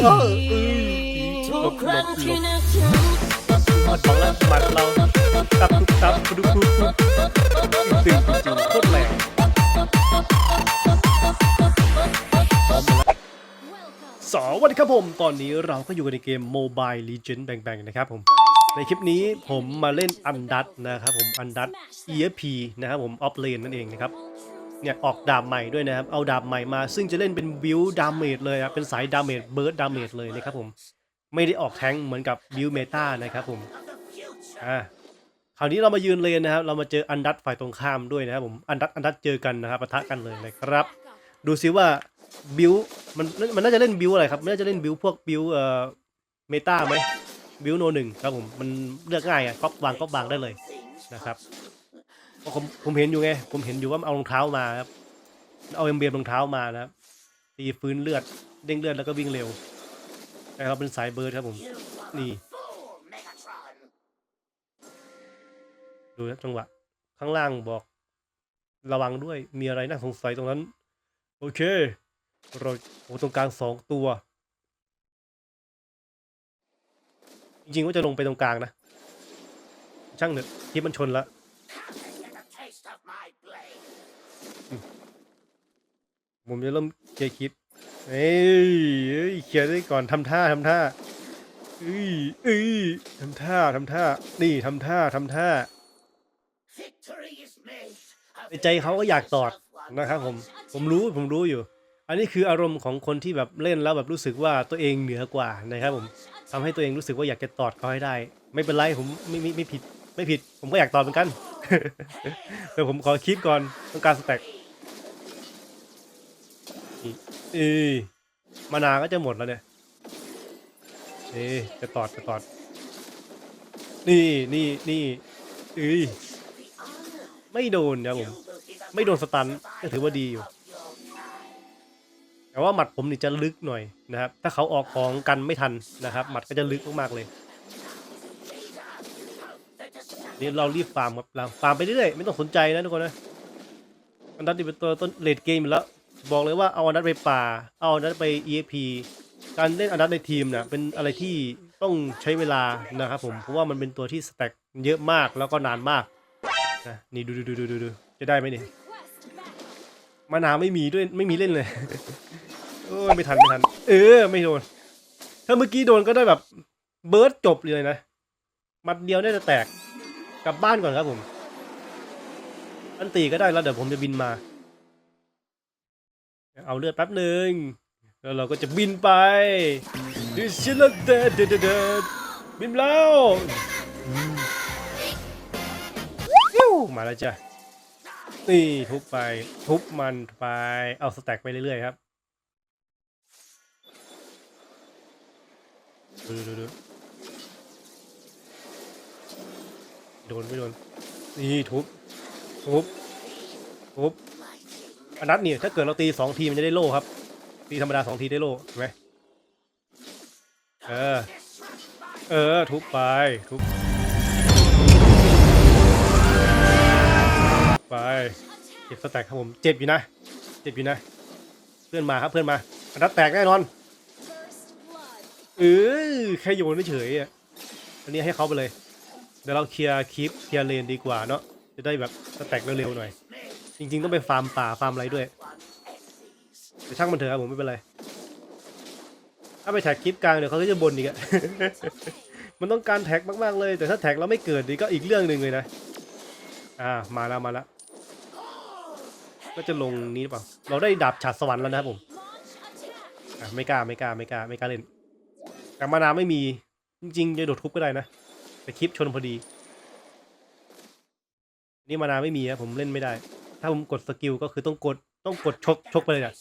เออเออหลบหลบลบมาท้องแล้วหมัดเราตับทุบตับกระดุกกรุบกรุบตึงจริงโคตรแรงพร้อมแล้วสวัสดีครับผม ตอนนี้เราก็อยู่กันในเกม Mobile Legend Bang Bang นะครับผม ในคลิปนี้ผมมาเล่นอันดัตนะครับผมอันดัต EFP นะครับผมออฟเลนนั่นเองนะครับ เนี่ยออกดาบใหม่ด้วยนะครับ เอาดาบใหม่มา ซึ่งจะเล่นเป็นบิวดาเมจเลยครับ เป็นสายดาเมจเบิร์ดดาเมจเลยนะครับผม ไม่ได้ออกแทงเหมือนกับบิวเมตานะครับผม อ่า คราวนี้เรามายืนเลนนะครับ เรามาเจออันดัตฝ่ายตรงข้ามด้วยนะครับผม อันดัตอันดัตเจอกันนะครับปะทะกันเลยนะครับ ดูซิว่าบิวมันมันน่าจะเล่นบิวอะไรครับน่าจะเล่นบิวพวกบิวเอ่อเมตาไหมบิวโนหนึ่งครับผม มันเลือกง่ายอะก๊อปวางก๊อปวางได้เลยนะครับ ผมผมเห็นอยู่ไง ผมเห็นอยู่ว่าเอารองเท้ามาครับ เอาเอ็มเบียรองเท้ามานะครับตีฟื้นเลือดเด้งเลือดแล้วก็วิ่งเร็วแต่เราเป็นสายเบิร์ดครับผม นี่ ดูนะจังหวะ ข้างล่างบอก ระวังด้วยมีอะไรน่าสงสัยตรงนั้น โอเค เราโอ้ตรงกลางสองตัว จริงๆว่าจะลงไปตรงกลางนะ ช่างเถอะคลิปมันชนละอืม ผมจะเริ่มเคลียร์คลิปเอ้ยเอ้ยเคลียร์ได้ก่อนทำท่าทำท่าเอ้ยเอ้ยทำท่าทำท่า นี่ทำท่าทำท่าในใจเขาก็อยากตอดนะครับผม ผมรู้ผมรู้อยู่ อันนี้คืออารมณ์ของคนที่แบบเล่นแล้วแบบรู้สึกว่าตัวเองเหนือกว่านะครับผมทำให้ตัวเองรู้สึกว่าอยากจะตอดเขาให้ได้ ไม่เป็นไรผมไม่ไม่ไม่ผิด ไม่ผิด ผมก็อยากตอดเหมือนกันแต่ผมขอคิดก่อนต้องการสแต็ก เอ้ยมานาก็จะหมดแล้วเนี่ยเอ้จะตอดจะตอด นี่นี่นี่เอ้ยไม่โดนครับผม ไม่โดนสตันก็ถือว่าดีอยู่ แต่ว่าหมัดผมนี่จะลึกหน่อยนะครับ ถ้าเขาออกของกันไม่ทันนะครับ หมัดก็จะลึกมากๆเลยนี่เรารีบฟาร์มครับเราฟาร์มไปเรื่อยๆไม่ต้องสนใจนะทุกคนนะอันนั้นนี่เป็นตัวต้นเลดเกมแล้ว บอกเลยว่าเอาอนนั้นไปป่า เอาอนนั้นไป EFP การเล่นอนนั้นในทีมเนี่ยเป็นอะไรที่ต้องใช้เวลานะครับผมเพราะว่ามันเป็นตัวที่สแต็กเยอะมากแล้วก็นานมากนะนี่ดูดูดูดูดูจะได้ไหมเนี่ยมานาไม่มีด้วยไม่มีเล่นเลยโอ้ยไม่ทันไม่ทัน เออ ไม่โดน ถ้าเมื่อกี้โดนก็ได้แบบเบิร์ดจบเลยนะมัดเดียวน่าจะแตกกลับบ้านก่อนครับผมอันตีก็ได้แล้วเดี๋ยวผมจะบินมา เอาเลือดแป๊บหนึ่งแล้วเราก็จะบินไปดิชิลเดเดเดเดบินแล้วมาแล้วจ้ะนี่ทุบไปทุบมันไปเอาสแต็กไปเรื่อยๆครับดูดูดูโดนไม่โดนนี่ทุบทุบทุบ อันนัดนี่ถ้าเกิดเราตีสองทีมันจะได้โล่ครับ ตีธรรมดาสองทีได้โล่เห็นไหมเออ เออ ทุบไป ทุบไปเก็บสแต็กครับผมเจ็บอยู่นะ เจ็บอยู่นะ เพื่อนมาครับเพื่อนมาอันนัดแตกแน่นอนเออแค่โยนเฉยอะอันนี้ให้เขาไปเลย เดี๋ยวเราเคลียร์คลิปเคลียร์เลนดีกว่าเนาะจะได้แบบสแต็กเร็วๆหน่อย จริง ๆ ต้องไปฟาร์มป่าฟาร์มอะไรด้วยแต่ช่างมันเถอะครับผมไม่เป็นไร ถ้าไปแท็กคลิปกลางเดี๋ยวเขาก็จะบ่นอีกอะ มันต้องการแท็กมากๆเลย แต่ถ้าแท็กแล้วไม่เกิดดีก็อีกเรื่องหนึ่งเลยนะ อ่ามาแล้วมาแล้วก็จะลงนี้หรือเปล่า เราได้ดาบฉาดสวรรค์แล้วนะครับผมอะไม่กล้าไม่กล้าไม่กล้าไม่กล้าเล่นแต่มานาไม่มี จริงๆจะโดดทุบก็ได้นะแต่คลิปชนพอดี นี่มานาไม่มีนะผมเล่นไม่ได้ ถ้าผมกดสกิลก็คือต้องกดต้องกดชกชกไปเลยอะ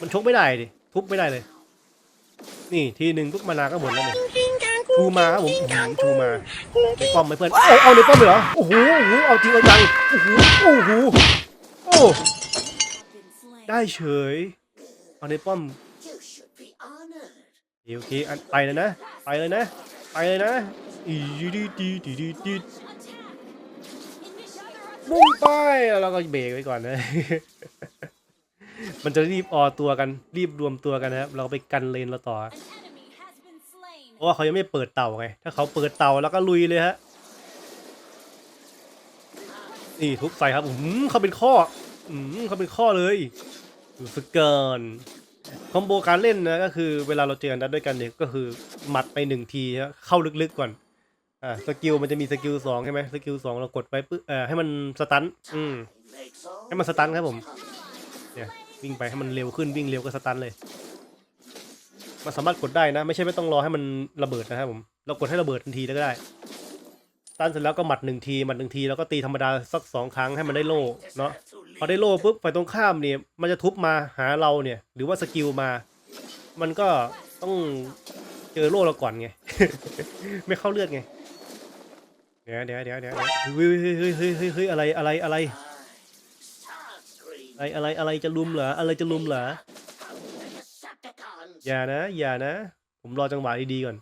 มันชกไม่ได้ดิทุบไม่ได้เลย นี่ทีหนึ่งปุ๊บมานาก็หมดแล้วเนี่ยชูมาครับผมอื้อหือชูมาในป้อมไหมเพื่อนเอาเอาในป้อมเลยเหรอโอ้โหโอ้โหเอาจริงเอาจังโอ้โหโอ้โหโอ้ได้เฉย เอาในป้อมโอเคอันไปเลยนะ ไปเลยนะ ไปเลยนะอีดีดีดีดีดี มุ่งไปแล้วเราก็เบรกไว้ก่อนนะ มันจะรีบออตัวกันรีบรวมตัวกันนะครับ เราไปกันเลนเราต่อ เพราะว่าเขายังไม่เปิดเต่าไง ถ้าเขาเปิดเต่าแล้วก็ลุยเลยฮะ นี่ทุบใส่ครับอืมเขาเป็นข้ออืมเขาเป็นข้อเลยดูสเกินคอมโบการเล่นนะก็คือเวลาเราเจอกันนัดด้วยกันเนี่ยก็คือหมัดไปหนึ่งทีฮะเข้าลึกๆก่อน อ่าสกิลมันจะมีสกิลสองใช่ไหมสกิลสองเรากดไปปึ๊บเอ่อให้มันสตันอืมให้มันสตันครับผมเนี่ยวิ่งไปให้มันเร็วขึ้นวิ่งเร็วก็สตันเลยมันสามารถกดได้นะ ไม่ใช่ไม่ต้องรอให้มันระเบิดนะครับผมเรากดให้ระเบิดทันทีแล้วก็ได้สตันเสร็จแล้วก็หมัดหนึ่งทีหมัดหนึ่งทีแล้วก็ตีธรรมดาสักสองครั้งให้มันได้โล่เนาะพอได้โล่ปุ๊บฝ่ายตรงข้ามเนี่ยมันจะทุบมาหาเราเนี่ย หรือว่าสกิลมา มันก็ต้องเจอโล่เราก่อนไง ไม่เข้าเลือดไง เดี๋ยวเดี๋ยวเดี๋ยวเดี๋ยวเฮ้ยเฮ้ยเฮ้ยเฮ้ยเฮ้ยอะไรอะไรอะไรอะไรอะไรอะไรจะลุมเหรออะไรจะลุมเหรออย่านะ อย่านะ ผมรอจังหวะดีๆก่อน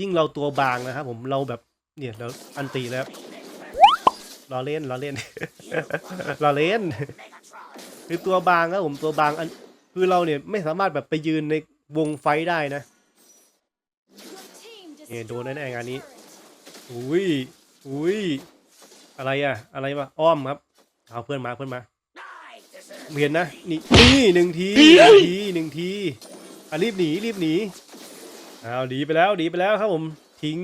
ยิ่งเราตัวบางนะครับผมเราแบบเนี่ยเราอันตีแล้วรอเล่นรอเล่นรอเล่น คือตัวบางครับผมตัวบางอันคือเราเนี่ยไม่สามารถแบบไปยืนในวงไฟได้นะเนี่ยโดนแน่ๆงานนี้ อุ้ยอุ้ยอะไรอะอะไรวะอ้อมครับเอาเพื่อนมาเพื่อนมาเห็นนะนี่นี่หนึ่งทีหนึ่งทีหนึ่งทีอะรีบหนีรีบหนีเอาหนีไปแล้วหนีไปแล้วครับผมทิ้ง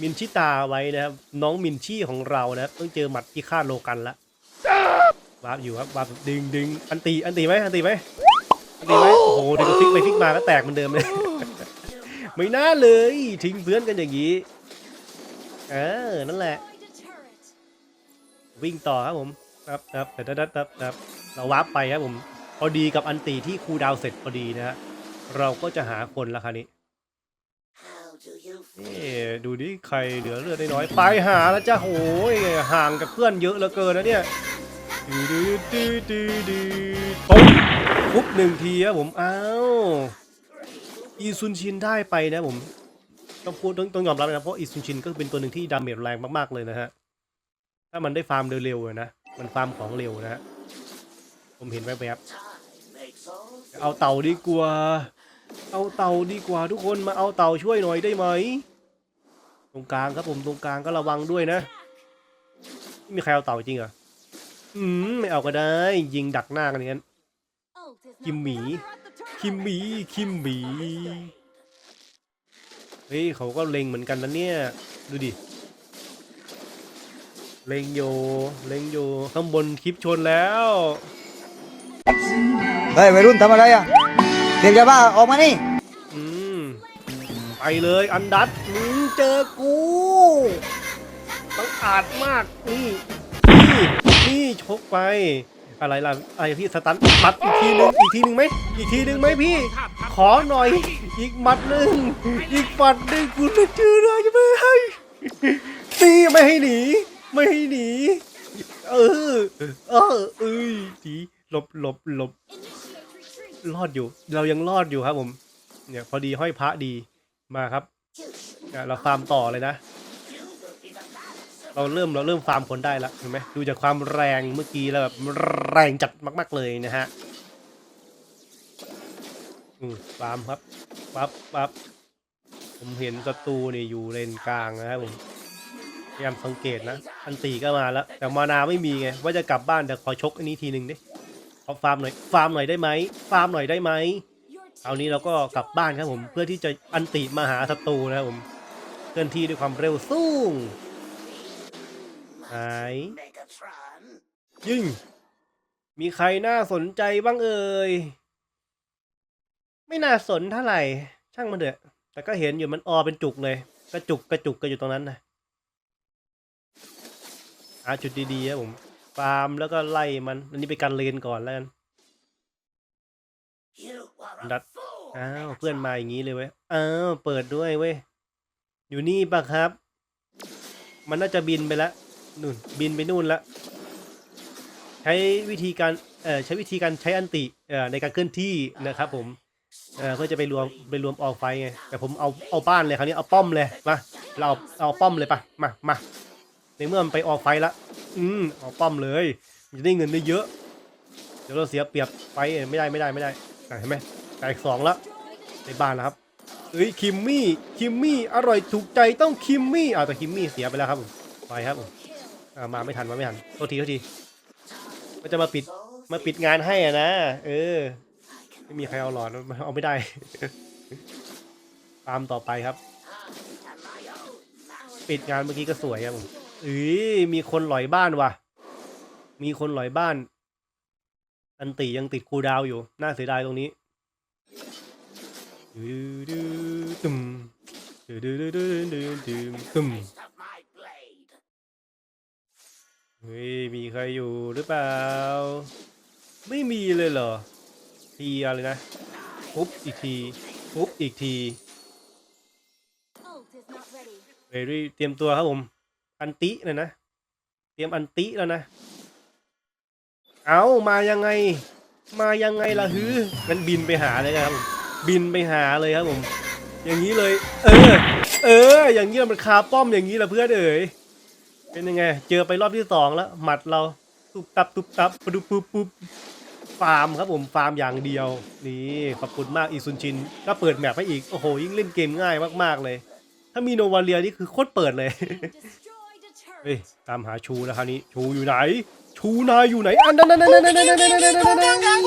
มินชิตาไว้นะครับ น้องมินชี่ของเรานะครับต้องเจอหมัดที่ฆ่าโลกันละวาร์ปอยู่ครับวาร์ปดึงดึงอันตีอันตีไหมอันตีไหมอันตีไหมโอ้โหเดี๋ยวก็ฟิกไปฟิกมาก็แตกเหมือนเดิมเลยไม่น่าเลยทิ้งเพื่อนกันอย่างนี้ เออ นั่นแหละ Destroyed a turret. วิ่งต่อครับผมครับครับครับครับครับครับเราวาร์ปไปครับผม พอดีกับอันตีที่คูลดาวน์เสร็จพอดีนะฮะ เราก็จะหาคนละคราวนี้นี่ดูดิใครเหลือเลือดน้อยๆไปหาแล้วจ้าโหยห่างกับเพื่อนเยอะเหลือเกินนะเนี่ยดูดูดูดูดูปุ๊บปุ๊บหนึ่งทีครับผมอ้าวอีซุนชินได้ไปนะผม ต้องพูดต้องต้องยอมรับนะเพราะอีซุนชินก็เป็นตัวหนึ่งที่ดาเมจแรงมากๆเลยนะฮะถ้ามันได้ฟาร์มเร็วๆอะนะมันฟาร์มของเร็วนะฮะผมเห็นแวบๆเอาเต่าดีกว่า เอาเต่าดีกว่าทุกคนมาเอาเต่าช่วยหน่อยได้ไหมตรงกลางครับผมตรงกลางก็ระวังด้วยนะไม่มีใครเอาเต่าจริงเหรออืมไม่เอาก็ได้ ยิงดักหน้ากันอย่างนั้น Ult is not Gimme. further up the turret. คิมหมีคิมหมี เฮ้ยเขาก็เล็งเหมือนกันนะเนี่ย ดูดิ เล็งโย เล็งโย ข้างบนคลิปชนแล้ว เฮ้ยวัยรุ่นทำอะไรอะเด็กยาบ้าออกมานี่ อืม ไปเลยอันดัตมึงเจอกูต้องอาจมาก นี่ นี่ นี่ชกไป อะไรล่ะอะไรพี่สตันมัดอีกทีนึงอีกทีนึงไหมอีกทีนึงไหมพี่ ขอหน่อย อีกมัดหนึ่งอีกหมัดหนึ่งกูจะเจอเลยจะไม่ให้นี่ไม่ให้หนี ไม่ให้หนี เออ เออเอ้ยดีหลบหลบหลบรอดอยู่ เรายังรอดอยู่ครับผม เนี่ยพอดีห้อยพระดีมาครับเราฟาร์มต่อเลยนะ เราเริ่มเราเริ่มฟาร์มคนได้แล้วเห็นไหมดูจากความแรงเมื่อกี้แล้วแบบแรงจัดมาก ๆ เลยนะฮะอืมฟาร์มครับปั๊บปั๊บผมเห็นศัตรูนี่อยู่เลนกลางนะครับผมพยายามสังเกตนะอันตีก็มาแล้ว แต่มานาไม่มีไง ว่าจะกลับบ้านแต่ขอชกอันนี้ทีหนึ่งดิขอฟาร์มหน่อยฟาร์มหน่อยได้ไหมฟาร์มหน่อยได้ไหม Your คราวนี้เราก็กลับบ้านครับผม เพื่อที่จะอันติมาหาศัตรูนะครับผมเคลื่อนที่ด้วยความเร็วสูง หายยิงมีใครน่าสนใจบ้างเอ่ย ไม่น่าสนเท่าไหร่ ช่างมันเถอะ แต่ก็เห็นอยู่มันออเป็นจุกเลย กระจุกกระจุกกันอยู่ตรงนั้นนะหาจุดดีๆครับผมฟาร์มแล้วก็ไล่มัน อันนี้ไปกันเลนก่อนแล้วกัน ดัด อ้าวเพื่อนมาอย่างนี้เลยเว้ย อ้าวเปิดด้วยเว้ย อยู่นี่ปะครับ มันน่าจะบินไปแล้ว นู่นบินไปนู่นละใช้วิธีการเอ่อใช้วิธีการใช้อันติเอ่อในการเคลื่อนที่นะครับผมเอ่อเพื่อจะไปรวมไปรวมออกไฟไงแต่ผมเอาเอาบ้านเลยคราวนี้เอาป้อมเลยมาเราเอาเอาป้อมเลยปะมามาในเมื่อมันไปออกไฟละอืมเอาป้อมเลยมันจะได้เงินได้เยอะเดี๋ยวเราเสียเปรียบไปไม่ได้ไม่ได้ไม่ได้เห็นไหมแตกสองแล้วในบ้านแล้วครับเฮ้ยคิมมี่คิมมี่อร่อยถูกใจต้องคิมมี่อ้าวแต่คิมมี่เสียไปแล้วครับผมไปครับผม อ่ามาไม่ทันมาไม่ทันโทษทีโทษทีก็จะมาปิดมาปิดงานให้อะนะ เออ ไม่มีใครเอาหลอดเอาไม่ได้ ตามต่อไปครับ ปิดงานเมื่อกี้ก็สวยครับผมเอ้ยมีคนหลอยบ้านว่ะ มีคนหลอยบ้าน อันติยังติดคูดาวอยู่ น่าเสียดายตรงนี้ดูดูตุ่มดูดูดูดูดูดูตุ่ม เฮ้ยมีใครอยู่หรือเปล่า ไม่มีเลยเหรอ ทีอะไรนะปุ๊บอีกทีปุ๊บอีกที Ult is not ready. เรดี้เตรียมตัวครับผม อันติเลยนะ เตรียมอันติแล้วนะ เอามายังไง มายังไงล่ะฮือมันบินไปหาเลยนะครับผมบินไปหาเลยครับผม อย่างนี้เลย เออ เออ อย่างนี้มันคาป้อมอย่างนี้แหละเพื่อนเอ๋ย เป็นยังไง เจอไปรอบที่สองแล้ว หมัดเราตุบตับตุบตับปุ๊บปุ๊บปุ๊บฟาร์มครับผมฟาร์มอย่างเดียว นี่ขอบคุณมากอีซุนชิน ก็เปิดแมปให้อีก โอ้โห ยิ่งเล่นเกมง่ายมากๆเลย ถ้ามีโนวาเลียนี่คือโคตรเปิดเลยเฮ้ยตามหาชูแล้วคราวนี้ชูอยู่ไหน ชูนายอยู่ไหนอันนั้นนั่นนั่นนั่นนั่นนั่นนั่นนั่นนั่น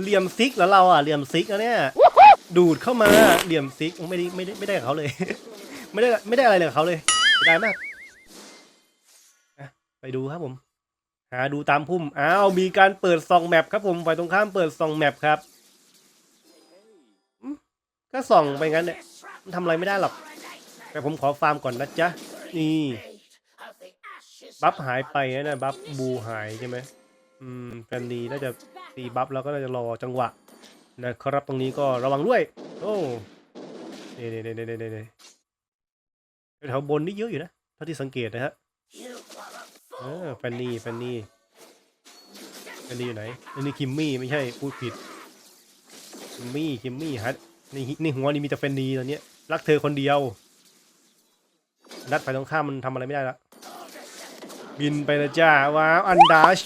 เหลี่ยมซิกแล้วเราอะเหลี่ยมซิกอะเนี่ยดูดเข้ามาเหลี่ยมซิกไม่ได้ไม่ได้ไม่ได้เขาเลย ไม่ได้ไม่ได้อะไรเลยเขาเลยเสียดายมาก ไปดูครับผม หาดูตามพุ่ม อ้าว มีการเปิดซองแมปครับผม ฝ่ายตรงข้ามเปิดซองแมปครับ ก็ส่องไปงั้นเนี่ยมันทำอะไรไม่ได้หรอก แต่ผมขอฟาร์มก่อนนะจ๊ะ นี่ บัฟหายไปนะนะบัฟบูหายใช่ไหมอืมแฟนนีน่าจะตีบัฟแล้วก็น่าจะรอจังหวะนะครับตรงนี้ก็ระวังด้วย โอ้เน่เน่เน่เน่เน่เน่แถวบนนี่เยอะอยู่นะเท่าที่สังเกตนะฮะ เออแฟนนีแฟนนีแฟนนีอยู่ไหนอันนี้คิมมี่ไม่ใช่พูดผิดคิมมี่คิมมี่ฮัทในในหัวนี่มีแต่แฟนนีตอนเนี้ยรักเธอคนเดียวนัดไปตรงข้ามมันทำอะไรไม่ได้ละบินไปนะจ้าว้าวอันดัช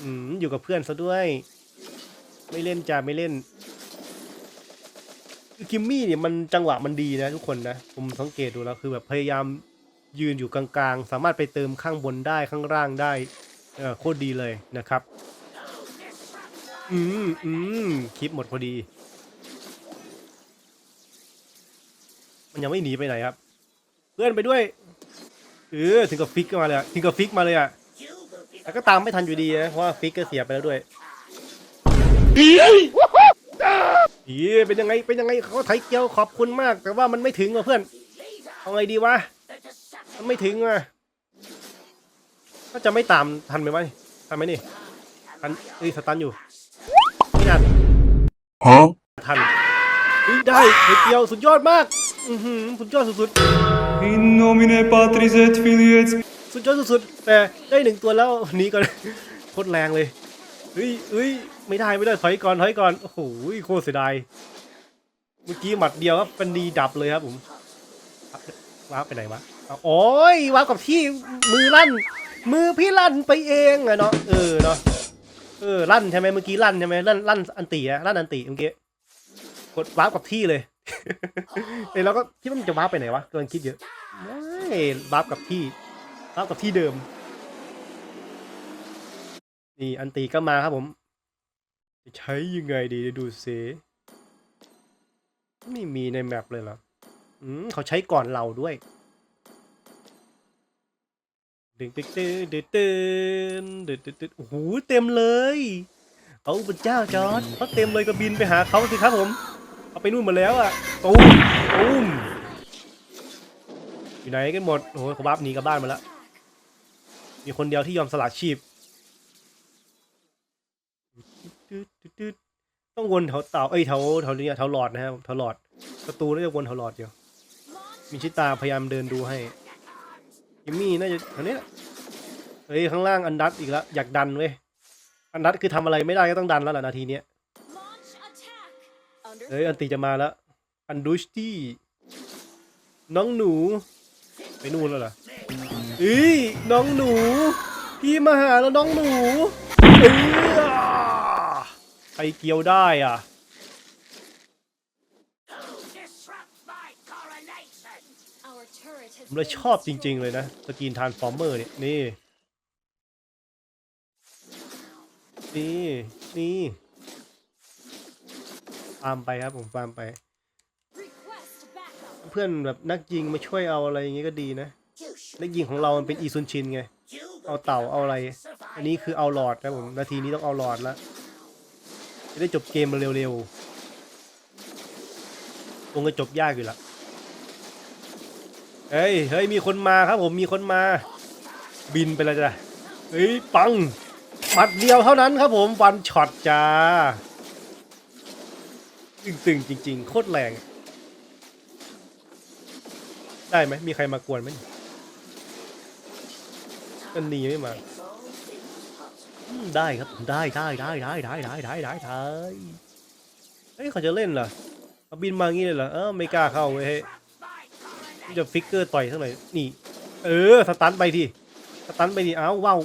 อืมอยู่กับเพื่อนซะด้วย ไม่เล่นจ้าไม่เล่นคือกิมมี่เนี่ยมันจังหวะมันดีนะทุกคนนะ ผมสังเกตดูแล้วคือแบบพยายาม ยืนอยู่กลางๆ สามารถไปเติมข้างบนได้ข้างล่างได้เออโคตรดีเลยนะครับ อืมอืมคลิปหมดพอดี มันยังไม่หนีไปไหนครับ เพื่อนไปด้วยเออถึงกับฟิกมาเลยอะถึงกับฟิกมาเลยอะแต่ก็ตามไม่ทันอยู่ดีนะเพราะว่าฟิกก็เสียไปแล้วด้วยอีเป็นยังไงเป็นยังไงเขาไถเกียวขอบคุณมาก แต่ว่ามันไม่ถึงว่ะเพื่อนเอาไงดีวะ มันไม่ถึงว่ะก็จะไม่ตามทันไหมวะทันไหมนี่ทันเอ้ยสตันอยู่ไม่ทัน Huh? ทันเฮ้ยได้ไถเกียวสุดยอดมากอือหือสุดยอดสุดๆ In nomine Patris et Filii et สุดยอดสุดๆ แต่ได้หนึ่งตัวแล้วหนีก่อนโคตรแรงเลยเฮ้ยเฮ้ยไม่ได้ไม่ได้ถอยก่อนถอยก่อนโอ้โหโคตรเสียดายเมื่อกี้หมัดเดียวครับเป็นดีดับเลยครับผมว้าร์ปไปไหนวะเอา โอ้ยว้าร์ปกับที่มือลั่น มือพี่ลั่นไปเองอะเนาะเออเนาะเออลั่นใช่ไหมเมื่อกี้ลั่นใช่ไหมลั่นลั่นอันตีอะลั่นอันตีเมื่อกี้กดว้าร์ปกับที่เลยเอ้ยแล้วก็คิดว่ามันจะว้าร์ปไปไหนวะกำลังคิดเยอะไม่ว้าร์ปกับที่เท่ากับที่เดิมนี่อันตีก็มาครับผมจะใช้ยังไงดีดูเซไม่มีในแมปเลยเหรออืมเขาใช้ก่อนเราด้วย ดึงตึ๊ดตึ๊ดตึ๊ดตึ๊ดตึ๊ดตึ๊ดตึ๊ดโอ้โหเต็มเลยเอาพระเจ้าจอร์ดเขาเต็มเลยก็บินไปหาเขาสิครับผม เอาไปนู่นหมดแล้วอะตูมตูมอยู่ไหนกันหมดโอ้โหเขาบับหนีกลับบ้านมาแล้วมีคนเดียวที่ยอมสละชีพต้องวนแถวเต่าเอ้ยแถวแถวนี้แถวหลอดนะครับแถวหลอดประตูน่าจะวนแถวหลอดอยู่มีชิตาพยายามเดินดูให้ ยิมมี่น่าจะแถวนี้แหละเฮ้ยข้างล่างอันดัตอีกแล้วอยากดันเว้ยอันดัตคือทำอะไรไม่ได้ก็ต้องดันแล้วแหละนาทีเนี้ยเฮ้ยอันตีจะมาแล้วอันดูชตี้น้องหนูไปนู่นแล้วเหรอเอ้ยน้องหนูพี่มาหาแล้วน้องหนูเออใครเกี่ยวได้อะ ผมเลยชอบจริง ๆ เลยนะ สกินทานฟอร์เมอร์เนี่ยนี่ นี่ นี่ฟาร์มไปครับผมฟาร์มไป เพื่อนแบบนักยิงมาช่วยเอาอะไรอย่างเงี้ก็ดีนะ นักยิงของเรามันเป็นอีซุนชินไง เอาเต่าเอาอะไร อันนี้คือเอาหลอดนะผม นาทีนี้ต้องเอาหลอดแล้วจะได้จบเกมมาเร็วๆคงจะจบยากอยู่ละ เฮ้ย เฮ้ย มีคนมาครับผม มีคนมา บินไปแล้วจ้ะ เฮ้ย ปังหมัดเดียวเท่านั้นครับผมวันช็อตจ้า ตึงๆ จริง ๆ โคตรแรง ได้ไหม มีใครมากวนไหมมันนีไม่มา ได้ครับ ได้ได้ได้ได้ได้ได้ได้ได้ได้เฮ้ยเขาจะเล่นเหรอเขาบินมางี้เลยเหรอ เออไม่กล้าเข้าเว้ย จะฟิกเกอร์ต่อยเท่าไหร่นี่ เออสตันไปทีสตันไปทีเอ้าว้าว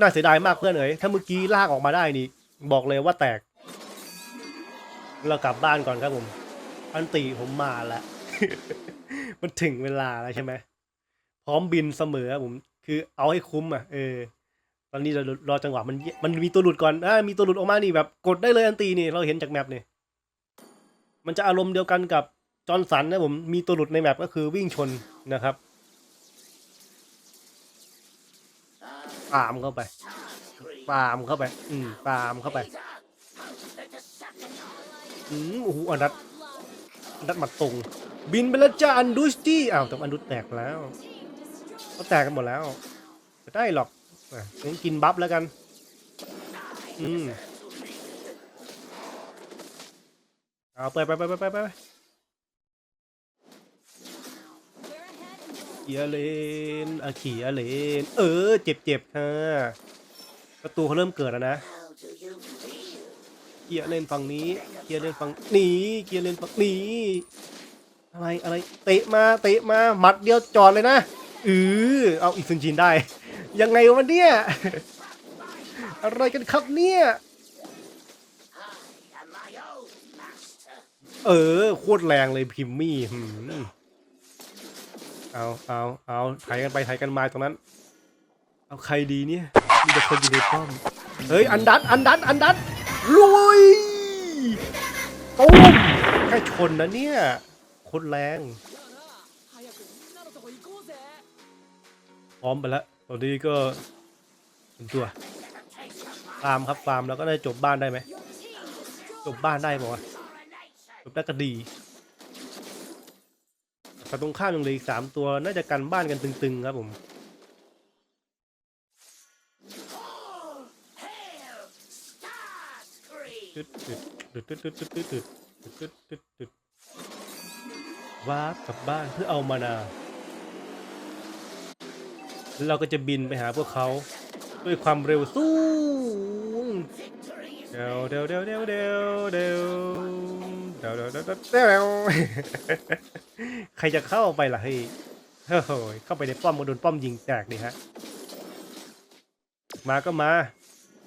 น่าเสียดายมากเพื่อนเอ๋ยถ้าเมื่อกี้ลากออกมาได้นี่ บอกเลยว่าแตก เรากลับบ้านก่อนครับผม อันตีผมมาแล้วมันถึงเวลาแล้วใช่ไหมพร้อมบินเสมอครับผม คือเอาให้คุ้มอะเออตอนนี้เรารอจังหวะมันมันมีตัวหลุดก่อนอ่ามีตัวหลุดออกมานี่แบบ กดได้เลยอันตีนี่เราเห็นจากแมปนี่มันจะอารมณ์เดียวกันกับ จอร์นสันนะผมมีตัวหลุดในแมปก็คือวิ่งชนนะครับปามเข้าไปปามเข้าไป อืมปามเข้าไปอืมโอ้โหอันดัดอันดัดหมัดตรง บินไปแล้วจ้าอันดูสตี้อ้าวแต่อันดูแตกแล้วก็แตกกันหมดแล้วไม่ได้หรอกงั้นกินบัฟแล้วกัน อืมเอาไปไปไปไปไปไป เขียเลนอะเขียเลน เออ เจ็บเจ็บค่ะประตูเขาเริ่มเกิดแล้วนะเกียร์เลนฝั่งนี้ เกียร์เลนฝั่งนี้เกียร์เลนฝั่งนี้ อะไรอะไรเตะมาเตะมาหมัดเดียวจอดเลยนะเออเอาอีกซุนจินได้ ยังไงวะเนี่ยอะไรกันครับเนี่ยเออโคตรแรงเลยพิมมี่ เอาเอาเอาถ่ายกันไปถ่ายกันมาตรงนั้น เอาใครดีเนี่ยมีแต่คนอยู่ในป้อมเฮ้ยอันดัดอันดัดอันดัดลุยตุ้มแค่ชนนะเนี่ยโคตรแรงพร้อมไปแล้วตอนนี้ก็เป็นตัวฟาร์มครับฟาร์มแล้วก็ได้จบบ้านได้ไหม your team destroyed. จบบ้านได้ป่าวะจบได้ก็ดี แต่ตรงข้ามยังเหลืออีกสามตัวน่าจะกันบ้านกันตึงๆครับผมตึ๊ดตึ๊ดตึ๊ดตึ๊ดตึ๊ดตึ๊ดตึ๊ดตึ๊ดตึ๊ดตึ๊ดตึ๊ดวาร์ปกลับบ้านเพื่อเอามานาแล้วเราก็จะบินไปหาพวกเขาด้วยความเร็วสูงเดี๋ยวเดี๋ยวเดี๋ยวเดี๋ยวเดี๋ยว เดี๋ยวเดี๋ยวใครจะเข้าไปล่ะเฮ้ยเฮ้ยเข้าไปในป้อมก็โดนป้อมยิงแตกดิฮะ มาก็มา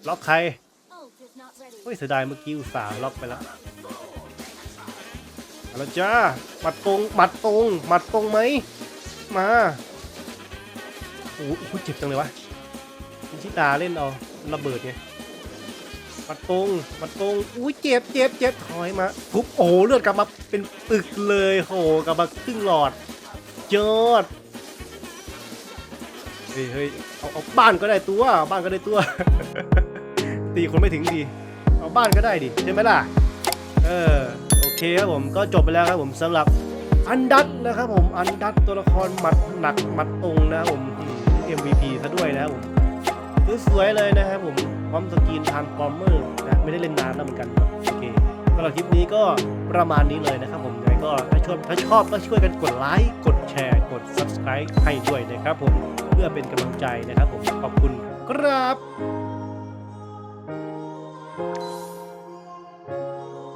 ล็อกใครเฮ้ยเสียดายเมื่อกี้อุตส่าห์ล็อกไปแล้วเอาละจ้าหมัดตรงหมัดตรงหมัดตรงไหมมาโอ้โหเจ็บจังเลยวะมิชิตาเล่นเอาระเบิดไง หมัดตรงหมัดตรงอุ้ยเจ็บเจ็บเจ็บถอยมาทุบโอ้โหเลือดกลับมาเป็นปึกเลยโอ้โหกลับมาครึ่งหลอดยอดเฮ้ยเฮ้ยเอาเอาบ้านก็ได้ตัวบ้านก็ได้ตัว ตีคนไม่ถึงดี เอาบ้านก็ได้ดิใช่ไหมล่ะเออโอเคครับผมก็จบไปแล้วครับผมสำหรับอันดัตนะครับผมอันดัตตัวละครหมัดหนักหมัดตรงนะครับผมอืม MVP ซะด้วยนะครับผมสวยๆเลยนะครับผม พร้อมสกีนทานฟอร์เมอร์นะไม่ได้เล่นนานแล้วเหมือนกันโอเคสำหรับคลิปนี้ก็ประมาณนี้เลยนะครับผมยังไงก็ถ้าชอบถ้าชอบก็ช่วยกันกดไลค์กดแชร์กด subscribe ให้ด้วยนะครับผมเพื่อเป็นกำลังใจนะครับผมขอบคุณครับ